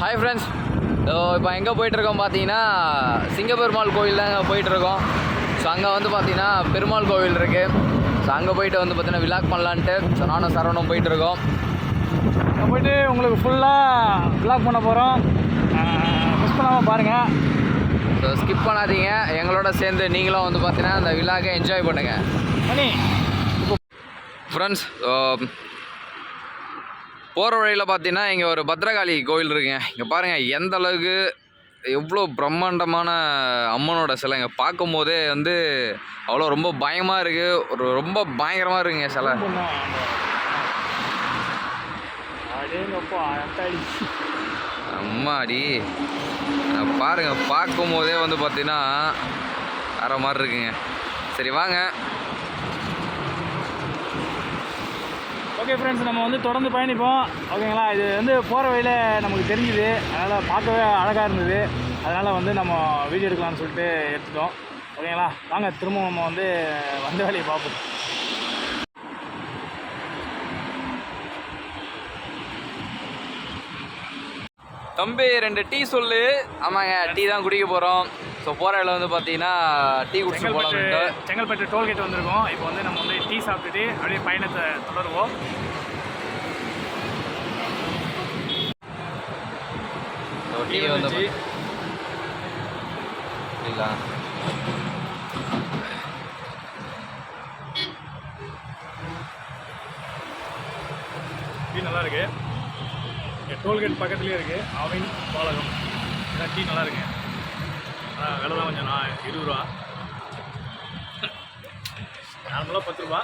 Hi friends இப்போ எங்கே போயிட்டுருக்கோம் பார்த்தீங்கன்னா சிங்கப்பெருமாள் கோயில் தான் போயிட்டுருக்கோம். ஸோ அங்கே வந்து பார்த்தீங்கன்னா பெருமாள் கோவில் இருக்குது ஸோ அங்கே போயிட்டு வந்து பார்த்தீங்கன்னா விலாக் பண்ணலான்ட்டு. ஸோ நானும் சரவணம் போயிட்டுருக்கோம். அங்க போயிட்டு உங்களுக்கு ஃபுல்லாக vlog பண்ண போகிறோம் மிஸ் பண்ணாமல் பாருங்கள் ஸோ ஸ்கிப் பண்ணாதீங்க. எங்களோட சேர்ந்து நீங்களும் வந்து பார்த்தீங்கன்னா அந்த விழாக்கை என்ஜாய் பண்ணுங்கள் மணி. ஃப்ரெண்ட்ஸ் போகிற வழியில் பார்த்தீங்கன்னா இங்கே ஒரு பத்ரகாளி கோயில் இருக்குங்க. இங்கே பாருங்கள் எந்த அளவுக்கு எவ்வளோ பிரம்மாண்டமான அம்மனோட சிலைங்க பார்க்கும் போதே வந்து அவ்வளோ ரொம்ப பயமாக இருக்குது ஒரு ரொம்ப பயங்கரமாக இருக்குங்க சிலை. அம்மாடி. பாருங்கள் பாருங்க பார்க்கும் போதே வந்து பார்த்தீங்கன்னா வேறு மாதிரி இருக்குங்க. சரி வாங்க. ஓகே ஃப்ரெண்ட்ஸ் நம்ம வந்து தொடர்ந்து பயணிப்போம். ஓகேங்களா இது வந்து போகிற வழியில் நமக்கு தெரிஞ்சுது. அதனால் பார்க்கவே அழகாக இருந்தது. அதனால் வந்து நம்ம வீடியோ எடுக்கலாம்னு சொல்லிட்டு எடுத்துட்டோம். ஓகேங்களா வாங்க திரும்ப நம்ம வந்து வந்த வேலையை பார்ப்போம். தம்பி ரெண்டு டீ சொல்லு. ஆமாங்க டீ தான் குடிக்க போகிறோம் ஸோ போகிற இடம் வந்து பார்த்தீங்கன்னா டீ குடிச்சு போகலாம்ட்டு செங்கல்பட்டு டோல்கேட் வந்திருக்கோம். இப்போ வந்து நம்ம வந்து டீ சாப்பிட்டுட்டு அப்படியே பயணத்தை தொடருவோம். டீ வந்து இல்லா டீ நல்லா இருக்கு. டோல்கேட் பக்கத்துலேயே இருக்குது அவின் பாலகம். டீ நல்லா இருக்கு. விலை தான் கொஞ்சம் நான் இருபது ரூபா. நார்மலாக பத்து ரூபா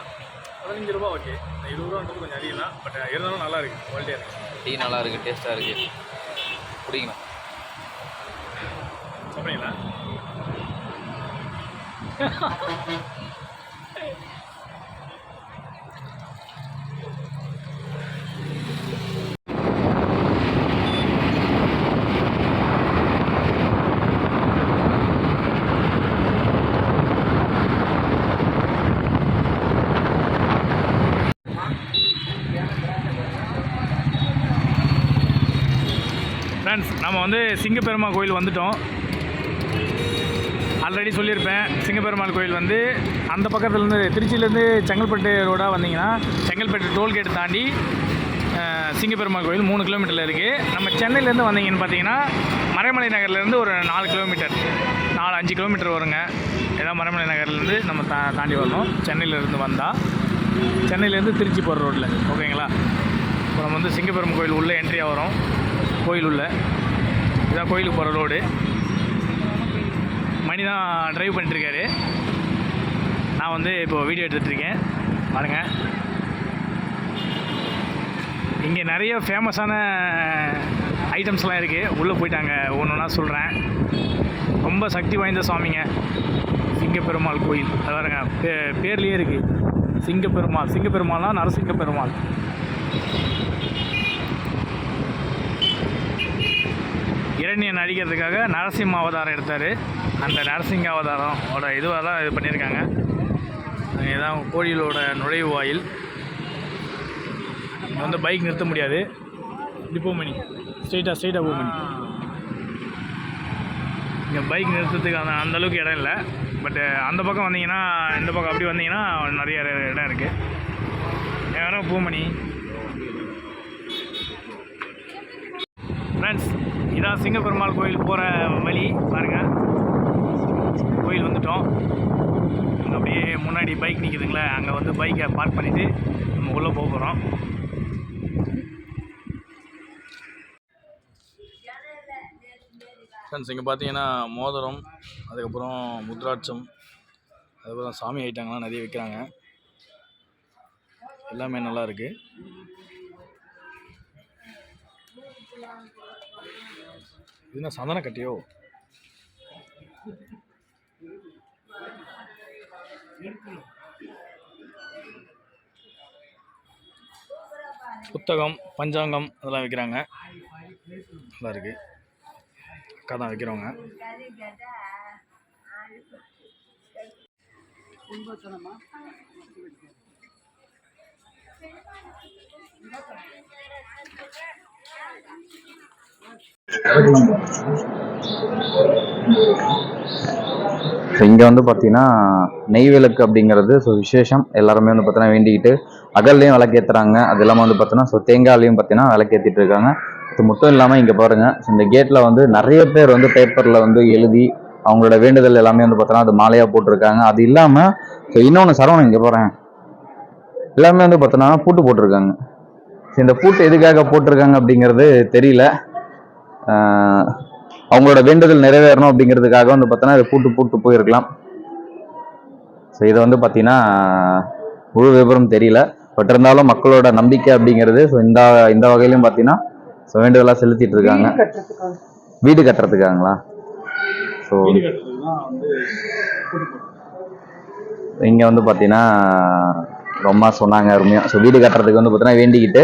பதினஞ்சு ரூபா ஓகே இந்த இருபது ரூபான்றது கொஞ்சம் அதிகம் தான் பட் இருந்தாலும் நல்லா இருக்கு குவாலிட்டியாக இருக்கு. டீ நல்லா இருக்குது டேஸ்ட்டாக இருக்குது குடிக்கணும். சாப்பிட்றீங்களா ஃப்ரெண்ட்ஸ் நம்ம வந்து சிங்கப்பெருமா கோயில் வந்துட்டோம். ஆல்ரெடி சொல்லியிருப்பேன் சிங்கப்பெருமாள் கோயில் வந்து அந்த பக்கத்துலேருந்து திருச்சியிலேருந்து செங்கல்பட்டு ரோடாக வந்தீங்கன்னா செங்கல்பட்டு டோல்கேட் தாண்டி சிங்கப்பெருமாள் கோயில் மூணு கிலோமீட்டரில் இருக்குது நம்ம சென்னையிலேருந்து வந்தீங்கன்னு பார்த்தீங்கன்னா மறைமலை நகர்லேருந்து ஒரு நாலு கிலோமீட்டர் நாலு அஞ்சு கிலோமீட்டர் வருங்க. ஏதாவது மறைமலை நகர்லேருந்து நம்ம தா தாண்டி வரணும். சென்னையிலேருந்து வந்தால் சென்னையிலேருந்து திருச்சி போகிற ரோட்டில் ஓகேங்களா இப்போ நம்ம வந்து சிங்கப்பெருமாள் கோயில் உள்ளே என்ட்ரியாக வரும். கோயில் உள்ளே. இதான் கோயிலுக்கு போகிற ரோடு. மணி தான் ட்ரைவ் பண்ணிட்டுருக்காரு. நான் வந்து இப்போது வீடியோ எடுத்துகிட்ருக்கேன் பாருங்கள் இங்கே நிறைய ஃபேமஸான ஐட்டம்ஸ்லாம் இருக்குது உள்ளே போயிட்டாங்க. ஒன்று ஒன்றா சொல்கிறேன் ரொம்ப சக்தி வாய்ந்த சுவாமிங்க. சிங்கப்பெருமாள் கோயில். அது பாருங்க. பே பேர்லேயே இருக்குது சிங்கப்பெருமாள். சிங்கப்பெருமாள்னா நரசிங்க பெருமாள் இரணியன் நடிக்கிறதுக்காக நரசிம்ம அவதாரம் எடுத்தார். அந்த நரசிங்க ஓட இதுவாக தான் இது பண்ணியிருக்காங்க. இதுதான் கோயிலோட நுழைவு வாயில். வந்து பைக் நிறுத்த முடியாது. டிப்போமணி ஸ்ட்ரெயிட்டாக ஸ்ட்ரெயிட்டாக போமணி. இங்கே பைக் நிறுத்துறதுக்கு அந்த அந்தளவுக்கு இடம் இல்லை. பட்டு அந்த பக்கம் வந்தீங்கன்னா இந்த பக்கம் அப்படி வந்தீங்கன்னா நிறைய இடம் இருக்குது யாரும் பூமணி. ஃப்ரெண்ட்ஸ் இதான் சிங்கப்பெருமாள் கோயில் போகிற வழி பாருங்கள் கோயில் வந்துட்டோம். அங்கே அப்படியே முன்னாடி பைக் நிற்கிதுங்களே அங்கே வந்து பைக்கை பார்க் பண்ணிவிட்டு நம்ம உள்ளே போக போகிறோம் ஃப்ரெண்ட்ஸ் இங்கே பார்த்தீங்கன்னா மோதிரம் அதுக்கப்புறம் முத்ராட்சம் அதுக்கப்புறம் சாமி ஐட்டங்கள்லாம் நிறைய விற்கிறாங்க எல்லாமே நல்லா இருக்குது என்ன சந்தன கட்டியோ? புத்தகம் பஞ்சாங்கம் அதெல்லாம் விற்கிறாங்க நல்லா இருக்குது அக்கா தான் விற்கிறவங்க you. இங்கே வந்து பார்த்தீங்கன்னா நெய் விளக்கு அப்படிங்கிறது ஸோ விசேஷம். எல்லாருமே வந்து பார்த்தீங்கன்னா வேண்டிக்கிட்டு அகல்லையும் விளக்கேற்றுறாங்க அது இல்லாமல் வந்து பார்த்தீங்கன்னா ஸோ தேங்காய்லையும் பார்த்தீங்கன்னா விளக்கேற்றிட்டு இருக்காங்க இது மட்டும் இல்லாமல் இங்கே பாருங்க ஸோ இந்த கேட்டில் வந்து நிறைய பேர் வந்து பேப்பரில் வந்து எழுதி அவங்களோட வேண்டுதல் எல்லாமே வந்து பார்த்தோன்னா அது மாலையாக போட்டிருக்காங்க. அது இல்லாமல் ஸோ இன்னொன்று சரவணம் இங்கே போகிறேன் எல்லாமே வந்து பார்த்தோன்னா பூட்டு போட்டிருக்காங்க. இந்த பூட்டு எதுக்காக போட்டிருக்காங்க அப்படிங்கிறது தெரியல. அவங்களோட வேண்டுதல் நிறைவேறணும் அப்படிங்கிறதுக்காக வந்து பார்த்தோன்னா இதை பூட்டு பூட்டு போயிருக்கலாம். ஸோ இதை வந்து பார்த்தீங்கன்னா முழு விவரம் தெரியல. பட் இருந்தாலும் மக்களோட நம்பிக்கை அப்படிங்கிறது ஸோ இந்த இந்த வகையிலையும் பார்த்தீங்கன்னா ஸோ வேண்டுதலாக செலுத்திட்டு இருக்காங்க. வீடு கட்டுறதுக்காங்களா? ஸோ இங்கே வந்து பார்த்தீங்கன்னா ரொம்ப சொன்னாங்க அருமையாக ஸோ வீடு கட்டுறதுக்கு வந்து பார்த்தீங்கன்னா வேண்டிக்கிட்டு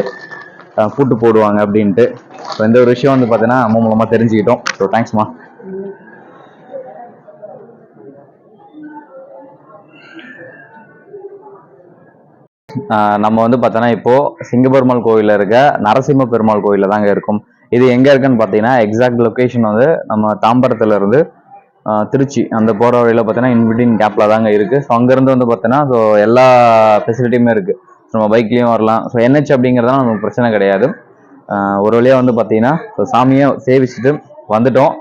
பூட்டு போடுவாங்க அப்படின்ட்டு. ஸோ இந்த ஒரு விஷயம் வந்து பார்த்தீங்கன்னா அம்மா மூலமாக தெரிஞ்சுக்கிட்டோம். ஸோ தேங்க்ஸ்மா நம்ம வந்து பார்த்தோன்னா இப்போ சிங்கப்பெருமாள் கோயிலில் இருக்க நரசிம்ம பெருமாள் கோயிலில் தாங்க இருக்கும். இது எங்கே இருக்குன்னு பார்த்தீங்கன்னா எக்ஸாக்ட் லொக்கேஷன் வந்து நம்ம தாம்பரத்துல இருந்து திருச்சி. அந்த போகிற வழியில் பார்த்தீங்கன்னா இன்பிட்வீன் கேப்பில் தாங்க இருக்குது ஸோ அங்கேருந்து வந்து பார்த்தீங்கன்னா ஸோ எல்லா ஃபெசிலிட்டியுமே இருக்குது நம்ம பைக்லேயும் வரலாம். ஸோ என்ஹெச் அப்படிங்கிறதுலாம் நமக்கு பிரச்சனை கிடையாது. ஒரு வழியாக வந்து பார்த்தீங்கன்னா ஸோ சாமியை சேவிச்சுட்டு வந்துட்டோம்.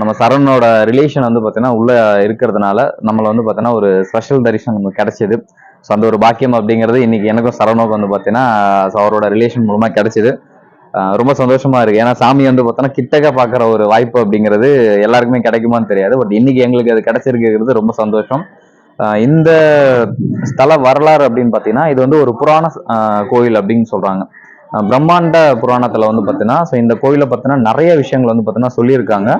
நம்ம சரவணோட ரிலேஷன் வந்து பார்த்தீங்கன்னா உள்ளே இருக்கிறதுனால நம்மளை வந்து பார்த்தீங்கன்னா ஒரு ஸ்பெஷல் தரிசனம் நமக்கு கிடைச்சிது. ஸோ அந்த ஒரு பாக்கியம் அப்படிங்கிறது இன்னைக்கு எனக்கும் சரவணுக்கும் வந்து பார்த்தீங்கன்னா ஸோ அவரோட ரிலேஷன் மூலமாக கிடைச்சிது. ரொம்ப சந்தோஷமா இருக்கு. ஏன்னா சாமி வந்து பார்த்தோன்னா கிட்டக்க பார்க்குற ஒரு வாய்ப்பு அப்படிங்கிறது எல்லாருக்குமே கிடைக்குமான்னு தெரியாது. பட் இன்னைக்கு எங்களுக்கு அது கிடச்சிருக்குங்கிறது ரொம்ப சந்தோஷம். இந்த ஸ்தல வரலாறு அப்படின்னு பார்த்தீங்கன்னா இது வந்து ஒரு புராண கோயில் அப்படின்னு சொல்கிறாங்க பிரம்மாண்ட புராணத்தில் வந்து பார்த்தீங்கன்னா ஸோ இந்த கோயிலை பார்த்தீங்கன்னா நிறைய விஷயங்கள் வந்து பார்த்தீங்கன்னா சொல்லியிருக்காங்க.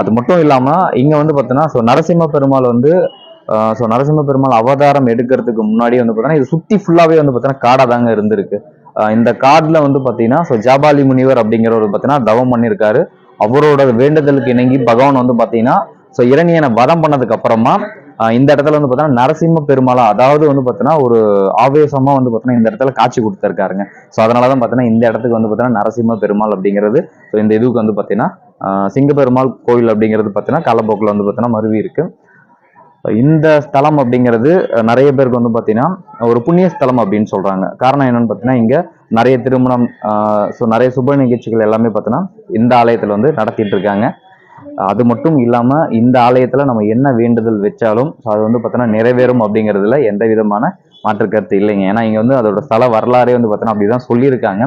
அது மட்டும் இல்லாமல் இங்கே வந்து பார்த்தீங்கன்னா ஸோ நரசிம்ம பெருமாள் வந்து ஸோ நரசிம்ம பெருமாள் அவதாரம் எடுக்கிறதுக்கு முன்னாடி வந்து பார்த்தீங்கன்னா இது சுற்றி ஃபுல்லாகவே வந்து பார்த்தீங்கன்னா காடாக தாங்க இருந்திருக்கு. இந்த காட்டில் வந்து பார்த்தீங்கன்னா ஸோ ஜாபாலி முனிவர் அப்படிங்கிறவர் பார்த்தீங்கன்னா தவம் பண்ணியிருக்காரு. அவரோட வேண்டுதலுக்கு இணங்கி பகவான் வந்து பார்த்தீங்கன்னா ஸோ இரணியனை வதம் பண்ணதுக்கு அப்புறமா இந்த இடத்துல வந்து பார்த்தோன்னா நரசிம்ம பெருமாளா அதாவது வந்து பார்த்தீங்கன்னா ஒரு ஆவேசமா வந்து பார்த்தீங்கன்னா இந்த இடத்துல காட்சி கொடுத்துருக்காருங்க. ஸோ அதனால தான் பார்த்தீங்கன்னா இந்த இடத்துக்கு வந்து பார்த்தீங்கன்னா நரசிம்ம பெருமாள் அப்படிங்கிறது ஸோ இந்த இதுக்கு வந்து பார்த்தீங்கன்னா சிங்கப்பெருமாள் கோயில் அப்படிங்கிறது பார்த்தீங்கன்னா காலப்போக்கில் வந்து பார்த்தீங்கன்னா மருவி இருக்கு. இந்த ஸ்தலம் அப்படிங்கிறது நிறைய பேருக்கு வந்து பார்த்தீங்கன்னா ஒரு புண்ணிய ஸ்தலம் அப்படின்னு சொல்றாங்க. காரணம் என்னன்னு பார்த்தீங்கன்னா இங்க நிறைய திருமணம் ஸோ நிறைய சுப நிகழ்ச்சிகள் எல்லாமே பார்த்தீங்கன்னா இந்த ஆலயத்தில் வந்து நடத்திட்டு இருக்காங்க. அது மட்டும் இல்லாம இந்த ஆலயத்துல நம்ம என்ன வேண்டுதல் வச்சாலும் அது வந்து பாத்தீங்கன்னா நிறைவேறும் அப்படிங்கிறதுல எந்த விதமான மாற்று கருத்து இல்லைங்க. ஏன்னா இங்க வந்து அதோட ஸ்தல வரலாறே வந்து பாத்தீங்கன்னா அப்படிதான் சொல்லியிருக்காங்க.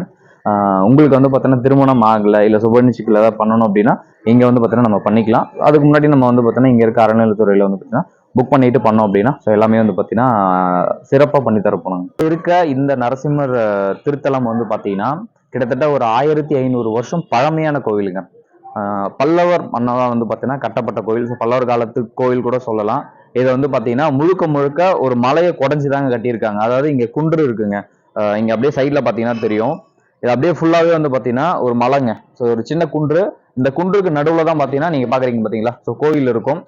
உங்களுக்கு வந்து பார்த்தீங்கன்னா திருமணம் ஆகலை இல்லை சுப ஏதாவது பண்ணணும் அப்படின்னா இங்க வந்து பார்த்தீங்கன்னா நம்ம பண்ணிக்கலாம். அதுக்கு முன்னாடி நம்ம வந்து பார்த்தீங்கன்னா இங்க இருக்க அறநிலைத்துறையில் வந்து பார்த்தீங்கன்னா புக் பண்ணிட்டு பண்ணோம் அப்படின்னா ஸோ எல்லாமே வந்து பார்த்தீங்கன்னா சிறப்பாக பண்ணி தரப்போனாங்க இருக்க இந்த நரசிம்மர் திருத்தலம் வந்து பார்த்தீங்கன்னா கிட்டத்தட்ட ஒரு ஆயிரத்தி ஐநூறு வருஷம் பழமையான கோவிலுங்க. பல்லவர் மன்னராக வந்து பார்த்தீங்கன்னா கட்டப்பட்ட கோவில் ஸோ பல்லவர் காலத்து கோவில் கூட சொல்லலாம். இதை வந்து பார்த்தீங்கன்னா முழுக்க முழுக்க ஒரு மலையை குடஞ்சி தாங்க கட்டியிருக்காங்க. அதாவது இங்கே குன்று இருக்குங்க. இங்கே அப்படியே சைடில் பார்த்தீங்கன்னா தெரியும். இது அப்படியே ஃபுல்லாகவே வந்து பார்த்தீங்கன்னா ஒரு மலைங்க. ஸோ ஒரு சின்ன குன்று. இந்த குன்றுக்கு நடுவில் தான் பார்த்தீங்கன்னா நீங்கள் பார்க்குறீங்க பார்த்தீங்களா ஸோ கோயில் இருக்கும்.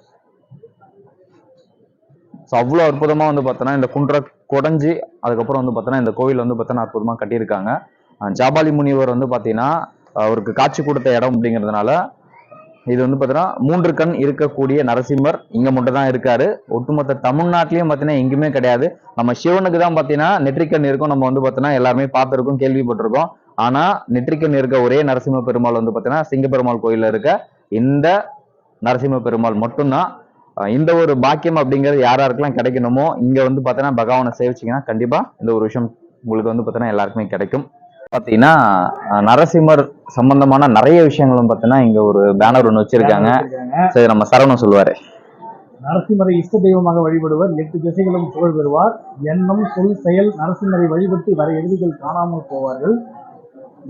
ஸோ அவ்வளோ அற்புதமாக வந்து பார்த்தோன்னா இந்த குன்றை குடஞ்சி அதுக்கப்புறம் வந்து பார்த்தோன்னா இந்த கோவில் வந்து பார்த்தோன்னா அற்புதமாக கட்டியிருக்காங்க. ஜாபாலி முனிவர் வந்து பார்த்தீங்கன்னா அவருக்கு காட்சி கொடுத்த இடம் அப்படிங்கிறதுனால இது வந்து பார்த்தீங்கன்னா மூன்று கண் இருக்கக்கூடிய நரசிம்மர் இங்கே மட்டும் தான் இருக்காரு. ஒட்டுமொத்த தமிழ்நாட்டிலையும் பார்த்தீங்கன்னா எங்கேயுமே கிடையாது. நம்ம சிவனுக்கு தான் பார்த்தீங்கன்னா நெற்றிக்கண் இருக்கும். நம்ம வந்து பார்த்தீங்கன்னா எல்லாருமே பார்த்துருக்கோம் கேள்விப்பட்டிருக்கோம். ஆனால் நெற்றிக்கண் இருக்க ஒரே நரசிம்ம பெருமாள் வந்து பார்த்தீங்கன்னா சிங்கப்பெருமாள் கோயிலில் இருக்க இந்த நரசிம்ம பெருமாள் மட்டும்தான். இந்த ஒரு பாக்கியம் அப்படிங்கிறது யார் கிடைக்கணுமோ இங்கே வந்து பார்த்தீங்கன்னா பகவானை சேவிச்சிங்கன்னா கண்டிப்பாக இந்த ஒரு விஷயம் உங்களுக்கு வந்து பார்த்தீங்கன்னா எல்லாருக்குமே கிடைக்கும். பார்த்தீங்கன்னா நரசிம்மர் சம்பந்தமான நிறைய விஷயங்களும் பார்த்தீங்கன்னா இங்க ஒரு பேனர் ஒன்று வச்சிருக்காங்க. சரி நம்ம சரவணன் சொல்லுவாரு. நரசிம்மரை இஷ்ட தெய்வமாக வழிபடுவர் எட்டு திசைகளும் புகழ் பெறுவார். எண்ணம் சொல் செயல் நரசிம்மரை வழிபட்டு வர எதிரிகள் காணாமல் போவார்கள்.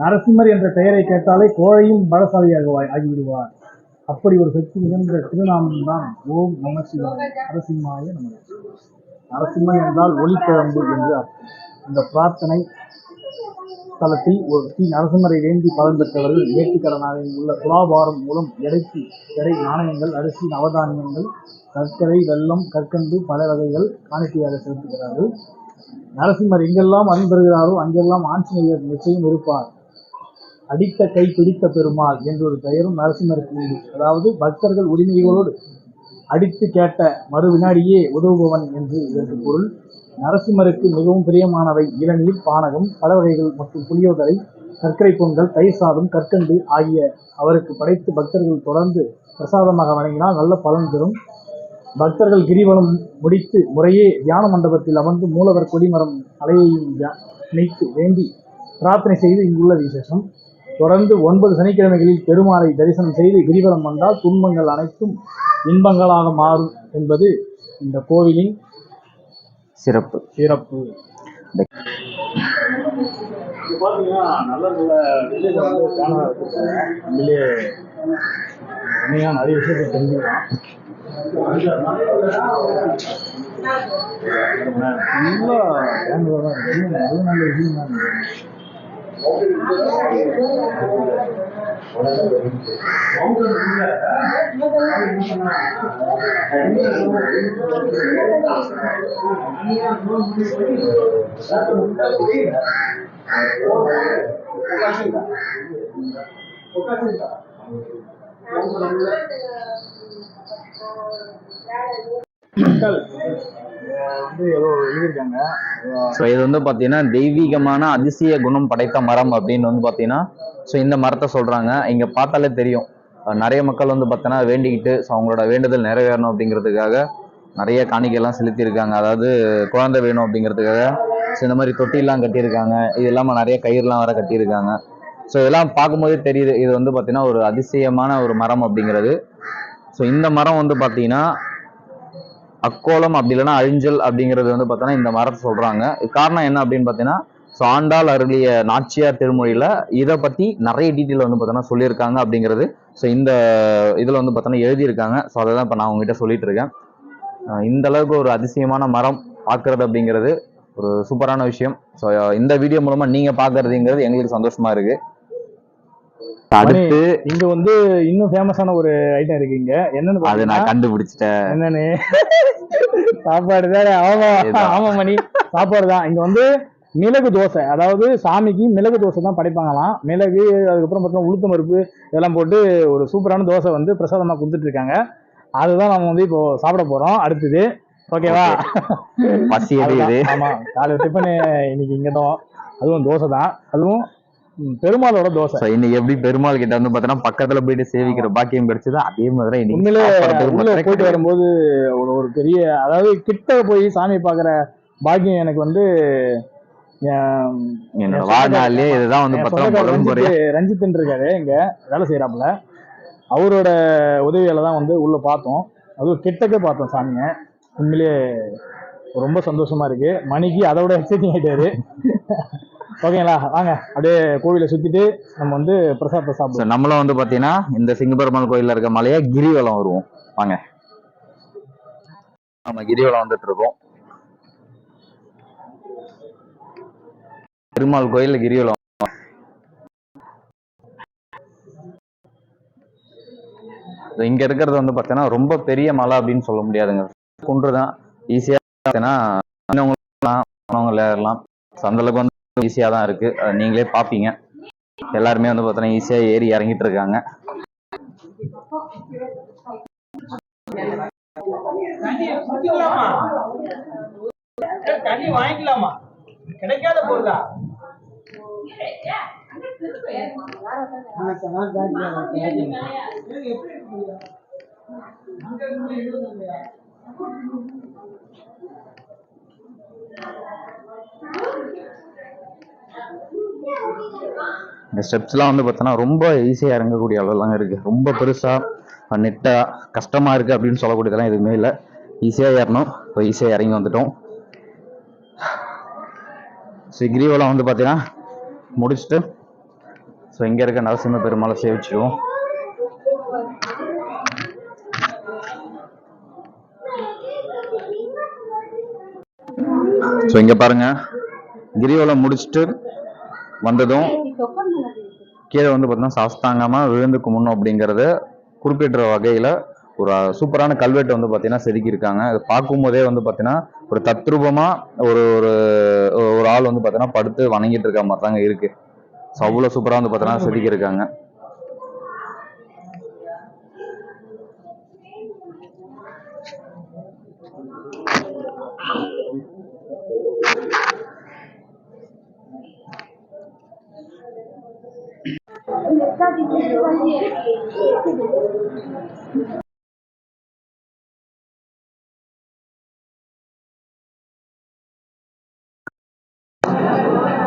நரசிம்மர் என்ற பெயரை கேட்டாலே கோழையும் பலசாலியாக ஆகிவிடுவார். அப்படி ஒரு சக்தி மிகுந்த திருநாமம் தான் ஓம் நம சிவாய நரசிம்மாய நம. நரசிம்மன் என்றால் ஒளிக்கிழம்பு என்று இந்த பிரார்த்தனை ஸ்தலத்தில் ஒரு ஸ்ரீ நரசிம்மரை வேண்டி பலன் பெற்றவர்கள் நேர்த்திக்கடனாக உள்ள துலாபாரம் மூலம் எடைக்கு எடை நாணயங்கள் அரிசி நவதானியங்கள் கற்கரை வெல்லம் கற்கண்டு பல வகைகள் காணிக்கையாக செலுத்துகிறார்கள். நரசிம்மர் எங்கெல்லாம் அருள் பெறுகிறாரோ அங்கெல்லாம் ஆஞ்சநேயர் நிச்சயம் இருப்பார். அடித்த கை பிடித்த பெருமாள் என்றொரு பெயரும் நரசிம்மருக்கு உண்டு. அதாவது பக்தர்கள் உரிமைகளோடு அடித்து கேட்ட மறு வினாடியே உதவுபவன் என்று இதற்கு பொருள். நரசிம்மருக்கு மிகவும் பிரியமானவை. இளநீர் பானகம் பல வகைகள் மற்றும் புளியோதரை சர்க்கரை பொங்கல் தயிர் சாதம் கற்கண்டு ஆகிய அவருக்கு படைத்து பக்தர்கள் தொடர்ந்து பிரசாதமாக வழங்கினால் நல்ல பலன் தரும். பக்தர்கள் கிரிவலம் முடித்து முறையே தியான மண்டபத்தில் அமர்ந்து மூலவர் கொடிமரம் அலையையும் தியா- நினைத்து வேண்டி பிரார்த்தனை செய்து இங்குள்ள விசேஷம். தொடர்ந்து ஒன்பது சனிக்கிழமைகளில் பெருமாளை தரிசனம் செய்து கிரிவலம் வந்தால் துன்பங்கள் அனைத்தும் இன்பங்களாக மாறும் என்பது இந்த கோவிலின் சிறப்பு. சிறப்பு. பார்த்தீங்கன்னா நல்ல நல்ல விஷயத்தை வந்து உண்மையாக நிறைய விஷயத்தை தெரிஞ்சுக்கலாம். ஃபுல்லாக பேனராக தான் இருக்கு நல்ல நல்ல விஷயம் தான். இருக்கு மக்கள் வந்து ஏதோ எழுதியிருக்காங்க. ஸோ இது வந்து பார்த்தீங்கன்னா தெய்வீகமான அதிசய குணம் படைத்த மரம் அப்படின்னு வந்து பார்த்தீங்கன்னா ஸோ இந்த மரத்தை சொல்கிறாங்க இங்கே பார்த்தாலே தெரியும். நிறைய மக்கள் வந்து பார்த்தோன்னா வேண்டிக்கிட்டு ஸோ அவங்களோட வேண்டுதல் நிறைவேறணும் அப்படிங்கிறதுக்காக நிறைய காணிக்கையெல்லாம் செலுத்தியிருக்காங்க. அதாவது குழந்தை வேணும் அப்படிங்கிறதுக்காக ஸோ இந்த மாதிரி தொட்டிலாம் கட்டியிருக்காங்க. இது இல்லாமல் நிறைய கயிறுலாம் வேற கட்டியிருக்காங்க. ஸோ இதெல்லாம் பார்க்கும்போதே தெரியுது. இது வந்து பார்த்தீங்கன்னா ஒரு அதிசயமான ஒரு மரம் அப்படிங்கிறது. ஸோ இந்த மரம் வந்து பார்த்தீங்கன்னா அக்கோலம் அப்படி இல்லைன்னா அழிஞ்சல் அப்படிங்கிறது வந்து பார்த்தோன்னா இந்த மரத்தை சொல்கிறாங்க காரணம் என்ன அப்படின்னு பார்த்தீங்கன்னா ஸோ ஆண்டாள் அருளிய நாச்சியார் திருமொழியில் இதை பற்றி நிறைய டீட்டெயில் வந்து பார்த்தோன்னா சொல்லியிருக்காங்க அப்படிங்கிறது. ஸோ இந்த இதில் வந்து பார்த்தோன்னா எழுதியிருக்காங்க. ஸோ அதை தான் இப்போ நான் உங்ககிட்ட சொல்லிட்டு இருக்கேன். இந்த அளவுக்கு ஒரு அதிசயமான மரம் பார்க்கறது அப்படிங்கிறது ஒரு சூப்பரான விஷயம். ஸோ இந்த வீடியோ மூலமாக நீங்கள் பார்க்கறதுங்கிறது எங்களுக்கு சந்தோஷமாக இருக்குது அடுத்து இங்க வந்து இன்னும் ஃபேமஸான ஒரு ஐட்டம் இருக்கு இங்க. என்னன்னு அது நான் கண்டுபிடிச்சிட்டேன். என்னன்னு? சாப்பாடு தான்? ஆமா. ஆமா மணி. சாப்பாடு தான். இங்க வந்து மிளகு தோசை. அதாவது சாமிக்கு மிளகு தோசை தான் படைப்பாங்களாம். மிளகு அதுக்கப்புறம் பார்த்தீங்கன்னா உளுத்தம் பருப்பு இதெல்லாம் போட்டு ஒரு சூப்பரான தோசை வந்து பிரசாதமா கொடுத்துட்டு இருக்காங்க அதுதான் நம்ம வந்து இப்போ சாப்பிட போறோம். அடுத்தது ஓகேவா? பசி ஆமா காலையில் டிஃபனு இன்னைக்கு இங்கதான் அதுவும் தோசை தான். அதுவும் பெருமாளோட தோசை. இன்னைக்கு எப்படி பெருமாள் கிட்ட வந்து பார்த்தோன்னா பக்கத்துல போயிட்டு சேவிக்கிற பாக்கியம் கிடைச்சது. அதே மாதிரி உண்மையிலே போயிட்டு வரும்போது ஒரு ஒரு பெரிய அதாவது கிட்ட போய் சாமி பார்க்குற பாக்கியம் எனக்கு வந்து என் என்னோட வாழ்நாள்லயே இதுதான் வந்து பார்த்தோன்னா ரஞ்சித்ன்னு இருக்காரு இங்க வேலை செய்யறாப்புல. அவரோட உதவியால தான் வந்து உள்ள பார்த்தோம். அதுவும் கிட்டக்க பார்த்தோம் சாமியை. உண்மையிலேயே ரொம்ப சந்தோஷமா இருக்கு. மணிக்கு அதை விட எக்ஸைட்டிங் ஆயிட்டாரு. ஓகேங்களா? வாங்க அப்படியே கோவிலை சுத்திட்டு நம்ம வந்து பிரசாதத்தை சாப்பிடுவோம். நம்மளும் வந்து பாத்தீங்கன்னா இந்த சிங்கப்பெருமாள் கோயில்ல இருக்க மலையா கிரிவலம் வருவோம். வாங்க. நம்ம கிரிவலம் வந்துட்டு இருக்கோம். பெருமாள் கோயில் கிரிவலம். இங்க இருக்கிறது வந்து பாத்தீங்கன்னா ரொம்ப பெரிய மலை அப்படின்னு சொல்ல முடியாதுங்க. குன்று தான் ஈஸியா ஏறலாம் அந்த அளவுக்கு வந்து ஈஸியா தான் இருக்குது நீங்களே பாப்பீங்க. எல்லாருமே வந்து பார்த்தோன்னா ஈஸியாக ஏறி இறங்கிட்டு இருக்காங்க. தண்ணி வாங்கிக்கலாமா? கிடைக்காத பொருளா? இந்த ஸ்டெப்ஸ்லாம் வந்து பார்த்தோன்னா ரொம்ப ஈஸியாக இறங்கக்கூடிய அளவுலாம் இருக்குது ரொம்ப பெருசாக நெட்டாக கஷ்டமாக இருக்குது அப்படின்னு சொல்லக்கூடியதெல்லாம் எதுவுமே இல்லை. ஈஸியாக ஏறணும். இப்போ ஈஸியாக இறங்கி வந்துட்டோம். ஸோ கிரிவலம் வந்து பார்த்தீங்கன்னா முடிச்சுட்டு ஸோ இங்கே இருக்க நரசிம்ம பெருமாளை சேவிச்சிடுவோம் ஸோ இங்கே பாருங்கள் கிரிவலம் முடிச்சுட்டு வந்ததும் கீழே வந்து பார்த்தீங்கன்னா சாஸ்தாங்கமாக விழுந்து கும்பிடணும் அப்படிங்கிறத குறிப்பிடுற வகையில் ஒரு சூப்பரான கல்வெட்டு வந்து பார்த்தீங்கன்னா செதுக்கியிருக்காங்க. அது பார்க்கும்போதே வந்து பார்த்தீங்கன்னா ஒரு தத்ரூபமாக ஒரு ஒரு ஒரு ஆள் வந்து பார்த்தீங்கன்னா படுத்து வணங்கிட்டு இருக்க மாதிரி தாங்க இருக்குது ஸோ அவ்வளோ சூப்பராக வந்து பார்த்தீங்கன்னா செதுக்கியிருக்காங்க.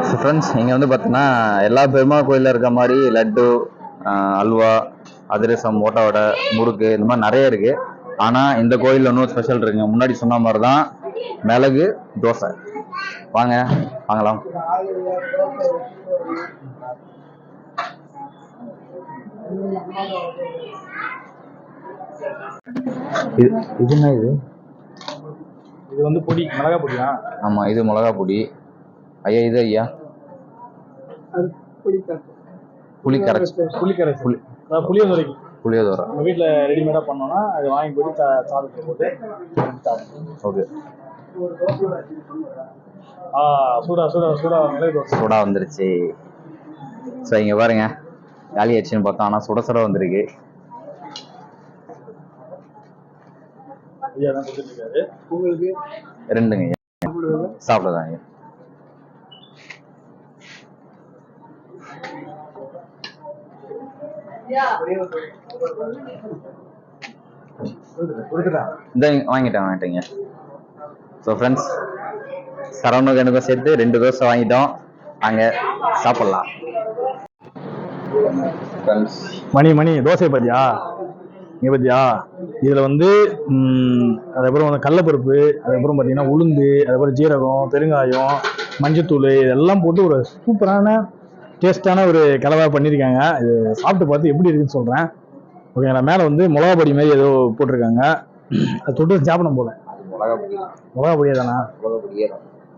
ஸோ ஃப்ரெண்ட்ஸ் இங்கே வந்து பார்த்தீங்கன்னா எல்லா பெருமாள் கோயிலில் இருக்க மாதிரி லட்டு அல்வா அதிரசம் ஓட்ட வடை முறுக்கு இந்த மாதிரி நிறைய இருக்கு. ஆனால் இந்த கோயிலில் இன்னும் ஸ்பெஷல் இருக்குங்க. முன்னாடி சொன்ன மாதிரி தான் மிளகு தோசை. வாங்க வாங்கலாம். இது இது என்ன இது? இது வந்து பொடி மிளகா பொடியா? ஆமாம் இது மிளகா பொடி. ஐயா இது ஐயா? புளி கரைச்சி புளி அதாவது புளியோதரைக்கு. புளியோதரை. நம்ம வீட்டில் ரெடிமேடாக பண்ணோம்னா அது வாங்கி போட்டு சா சாதத்தில் போட்டு ஓகே. ஆ சூடா சூடா சூடா சுடா வந்துருச்சு. ஸோ இங்கே பாருங்க. காலி ஆச்சுன்னு பார்த்தோம். ஆனால் சுட சுட வந்திருக்கு. ரெண்டுங்க. சாப்பிடதாங்க வாங்கிட்டேன் வாங்கிட்டேங்க. ஸோ ஃப்ரெண்ட்ஸ் சரவணுக்கு எனக்கும் சேர்த்து ரெண்டு தோசை வாங்கிட்டோம். அங்கே சாப்பிட்லாம். மணி மணி தோசை பத்தியா? இங்கே பத்தியா? இதில் வந்து அதுக்கப்புறம் வந்து கடலப்பருப்பு அதுக்கப்புறம் பார்த்தீங்கன்னா உளுந்து அதுக்கப்புறம் ஜீரகம் பெருங்காயம் மஞ்சத்தூள் இதெல்லாம் போட்டு ஒரு சூப்பரான டேஸ்டான ஒரு கலவை பண்ணியிருக்காங்க இது சாப்பிட்டு பார்த்து எப்படி இருக்குன்னு சொல்கிறேன் ஓகேங்களா? மேலே வந்து மிளகா பொடி மாதிரி ஏதோ போட்டிருக்காங்க. அது தொட்டு சாப்பிடும் போல. மிளகா பொடி. மிளகா பொடியே தானா.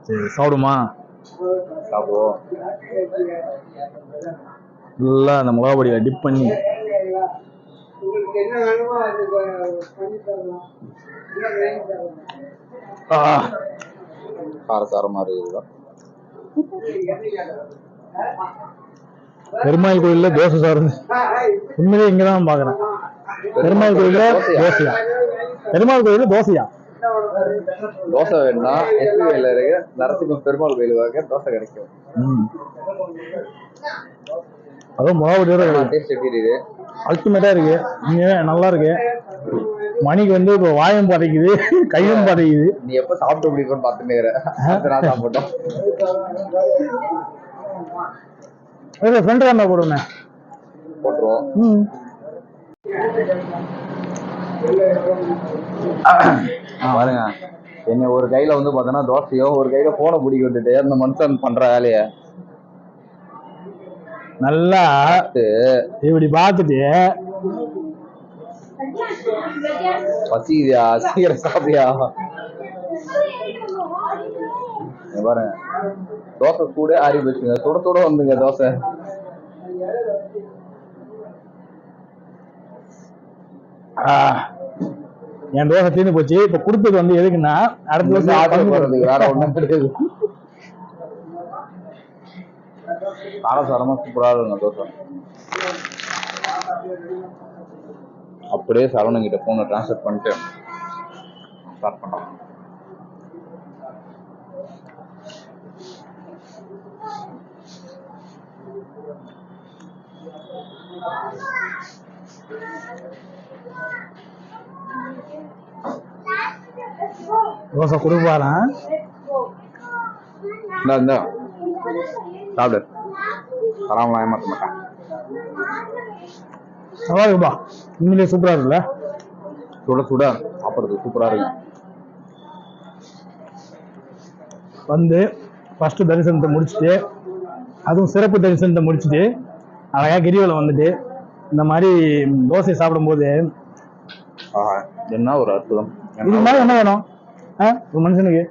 சரி சாப்பிடுமா? சாப்பிடுவோம். நல்லா அந்த மிளகா பொடியை டிப் பண்ணி ஆ. காரசாரமாக இருக்குது பெருமாள் கோயில்ல தோசை சாப்பிடுது உண்மையிலே இங்க தான் பாக்குறேன். பெருமாள் கோயில்ல தோசையா? பெருமாள் கோயில்ல தோசையா? தோசை வேணும்னா எஸ்பி கோயிலில் இருக்க நரசிம்ம பெருமாள் கோயில் வாங்க தோசை கிடைக்கும். அதுவும் மிளகாபொடியோட டேஸ்ட் எப்படி இருக்கு அல்டிமேட்டா இருக்கு உண்மையாவே நல்லா இருக்கு. மணிக்கு வந்து இப்போ வாயும் பதைக்குது கையும் பதைக்குது. நீ எப்ப சாப்பிட்டு. அடுத்த நாள் சாப்பிட்டோம் ஃப்ரெண்ட் தான் போடுவேன் போட்டுருவோம். ம். பாருங்க என்ன ஒரு கையில வந்து பார்த்தோன்னா தோசையோ ஒரு கையில போனை பிடிக்க விட்டுட்டு அந்த மனுஷன் பண்ற வேலைய. நல்லா இப்படி பார்த்துட்டு. பசிக்குதியா? சீக்கிரம் சாப்பிடியா பாருங்க. தோசை கூட ஆறி போச்சுங்க சுட சுட வந்துங்க தோசை. என் தோசை தீர்ந்து போச்சு. இப்ப கொடுத்தது வந்து எதுக்குன்னா அடுத்த தோசை ஆர்டர் போடுறதுக்கு வேற ஒண்ணும் கிடையாது. காரசாரமா சூப்பரா இருக்குங்க தோசை. அப்படியே சரவணன் கிட்ட போனை ட்ரான்ஸ்ஃபர் பண்ணிட்டு ஸ்டார்ட் பண்ணலாம் தோசை கொடுப்பாரான் இந்தா இந்தா. சாப்பிடு. தராமலாம் ஏமாத்த மாட்டான் நல்லா இருக்குப்பா உண்மையிலேயே சூப்பரா இருக்குல்ல சுட சுட சாப்பிட்றது சூப்பரா இருக்கு. வந்து ஃபர்ஸ்ட் தரிசனத்தை முடிச்சுட்டு அதுவும் சிறப்பு தரிசனத்தை முடிச்சுட்டு அழகா கிரிவலம் வந்துட்டு இந்த மாதிரி தோசை சாப்பிடும்போது என்ன ஒரு அற்புதம். இது மாதிரி என்ன வேணும்? ஒரு மனுஷனுக்கு.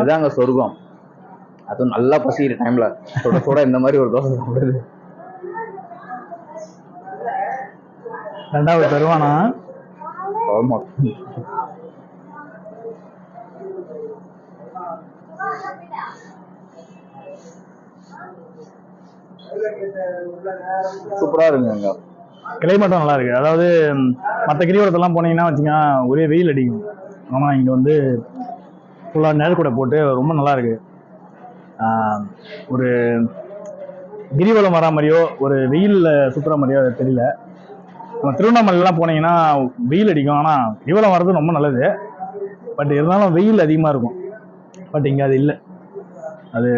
இதாங்க சொர்க்கம். அதுவும் நல்லா பசிக்கிற டைம்ல சுட சுட இந்த மாதிரி ஒரு தோசை சாப்பிடுறது. ரெண்டாவது தருவானா? ஆமா. சூப்பரா இருக்குங்க அங்க. கிளைமேட்டும் நல்லா இருக்கு. அதாவது மற்ற கிரிவலத்தெல்லாம் போனீங்கன்னா வச்சுங்க ஒரே வெயில் அடிக்கும். ஆனால் இங்கே வந்து ஃபுல்லாக நேர்கூடை போட்டு ரொம்ப நல்லா இருக்கு. ஒரு கிரிவலம் வரா மாதிரியோ ஒரு வெயிலில் சுற்றுற மாதிரியோ அது தெரியல. நம்ம திருவண்ணாமலைலாம் போனீங்கன்னா வெயில் அடிக்கும். ஆனால் கிரிவலம் வர்றது ரொம்ப நல்லது. பட் இருந்தாலும் வெயில் அதிகமாக இருக்கும். பட் இங்கே அது இல்லை. அது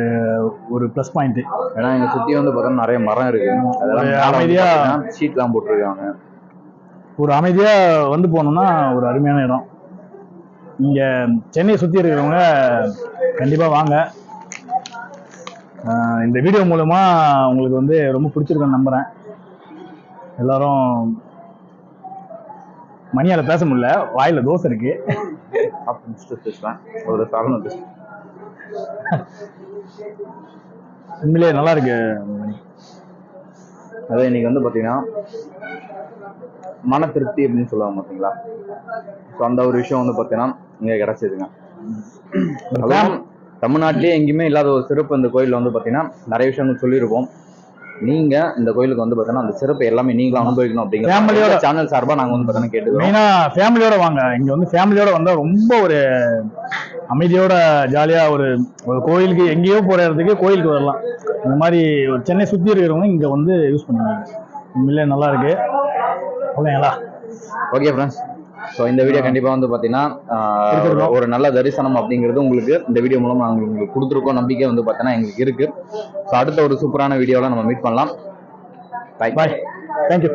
ஒரு ப்ளஸ் பாயிண்ட்டு ஏன்னா இங்க சுத்தி வந்து பார்த்தோம்னா நிறைய மரம் இருக்கு. அதெல்லாம் ஒரு மேல வந்து அமைதியா- பாத்தீங்கன்னா ஷீட்லாம் போட்டிருக்காங்க. ஒரு அமைதியாக வந்து போனோம்னா ஒரு அருமையான இடம். இங்கே சென்னையை சுற்றி இருக்கிறவங்க கண்டிப்பாக வாங்க. இந்த வீடியோ மூலமா உங்களுக்கு வந்து ரொம்ப பிடிச்சிருக்குன்னு நம்புகிறேன் எல்லாரும் மணியால் பேச முடியல வாயில் தோசை இருக்கு. ஒரு சாதனம் பேசுவேன் உண்மையிலேயே நல்லா இருக்கு மணி. அதான் இன்னைக்கு வந்து பாத்தீங்கன்னா மன திருப்தி அப்படின்னு சொல்லுவாங்க பாத்தீங்களா? ஸோ அந்த ஒரு விஷயம் வந்து பாத்தீங்கன்னா இங்க கிடைச்சதுங்க. அதுவும் தமிழ்நாட்டிலேயே எங்கேயுமே இல்லாத ஒரு சிறப்பு இந்த கோயில்ல வந்து பாத்தீங்கன்னா நிறைய விஷயங்கள் சொல்லியிருப்போம் நீங்க இந்த கோயிலுக்கு வந்து பாத்தீங்கன்னா அந்த சிறப்பு எல்லாமே நீங்களும் அனுபவிக்கணும். அப்படிங்கிற சேனல் சார்பா நாங்க வந்து பாத்தீங்கன்னா கேட்டுக்கிறோம். மெயினாக ஃபேமிலியோட வாங்க. இங்கே வந்து ஃபேமிலியோட வந்தால் ரொம்ப ஒரு அமைதியோட ஜாலியாக ஒரு ஒரு கோயிலுக்கு எங்கேயோ போகிற இடத்துக்கு கோயிலுக்கு வரலாம். இந்த மாதிரி ஒரு சென்னை சுற்றி இருக்கிறவங்க இங்கே வந்து யூஸ் பண்ணுவாங்க. உண்மையிலே நல்லா இருக்கு. ஓகேங்களா ஓகே ஃப்ரெண்ட்ஸ் ஸோ இந்த வீடியோ கண்டிப்பா வந்து கொடுத்துருக்கோம். ஒரு நல்ல தரிசனம் அப்படிங்கிறது உங்களுக்கு இந்த வீடியோ மூலம் நாங்கள் உங்களுக்கு கொடுத்துருக்கோம். நம்பிக்கை வந்து பார்த்தீங்கன்னா எங்களுக்கு இருக்கு. ஸோ அடுத்த ஒரு சூப்பரான வீடியோவில் நம்ம மீட் பண்ணலாம். பாய் பாய் தேங்க்யூ